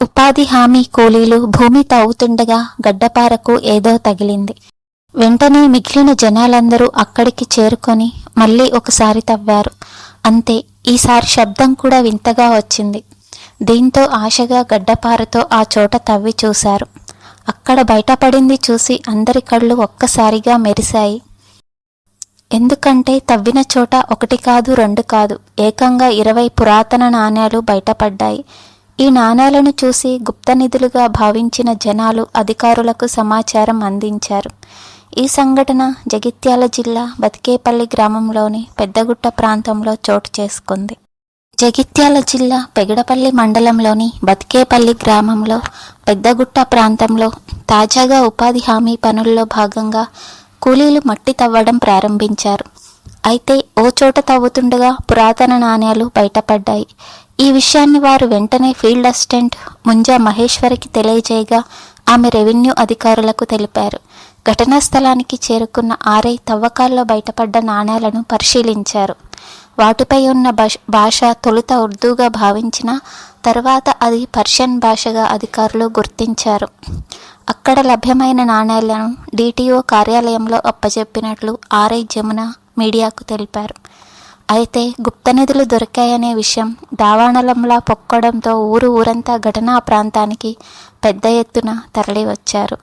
ఉపాధి హామీ కూలీలు భూమి తవ్వుతుండగా గడ్డపారకు ఏదో తగిలింది. వెంటనే మిగిలిన జనాలందరూ అక్కడికి చేరుకొని మళ్ళీ ఒకసారి తవ్వారు. అంతే ఈసారి శబ్దం కూడా వింతగా వచ్చింది. దీంతో ఆశగా గడ్డపారతో ఆ చోట తవ్వి చూశారు. అక్కడ బయటపడింది చూసి అందరి కళ్ళు ఒక్కసారిగా మెరిశాయి. ఎందుకంటే తవ్విన చోట ఒకటి కాదు రెండు కాదు ఏకంగా ఇరవై పురాతన నాణేలు బయటపడ్డాయి. ఈ నాణేలను చూసి గుప్త నిధులుగా భావించిన జనాలు అధికారులకు సమాచారం అందించారు. ఈ సంఘటన జగిత్యాల జిల్లా బతికేపల్లి గ్రామంలోని పెద్దగుట్ట ప్రాంతంలో చోటు చేసుకుంది. జగిత్యాల జిల్లా పెగడపల్లి మండలంలోని బతికేపల్లి గ్రామంలో పెద్దగుట్ట ప్రాంతంలో తాజాగా ఉపాధి హామీ పనుల్లో భాగంగా కూలీలు మట్టి తవ్వడం ప్రారంభించారు. అయితే ఓ చోట తవ్వుతుండగా పురాతన నాణ్యాలు బయటపడ్డాయి. ఈ విషయాన్ని వారు వెంటనే ఫీల్డ్ అసిస్టెంట్ ముంజా మహేశ్వరికి తెలియజేయగా ఆమె రెవెన్యూ అధికారులకు తెలిపారు. ఘటనా స్థలానికి చేరుకున్న ఆర్ఐ తవ్వకాల్లో బయటపడ్డ నాణ్యాలను పరిశీలించారు. వాటిపై ఉన్న భాష భాష తొలుత ఉర్దూగా భావించిన తర్వాత అది పర్షియన్ భాషగా అధికారులు గుర్తించారు. అక్కడ లభ్యమైన నాణేలను డిటిఓ కార్యాలయంలో అప్పజెప్పినట్లు ఆర్ఐ జమున మీడియాకు తెలిపారు. అయితే గుప్త నిధులు దొరికాయనే విషయం దావానలంలా పొక్కడంతో ఊరు ఊరంతా ఘటనా ప్రాంతానికి పెద్ద ఎత్తున తరలివచ్చారు.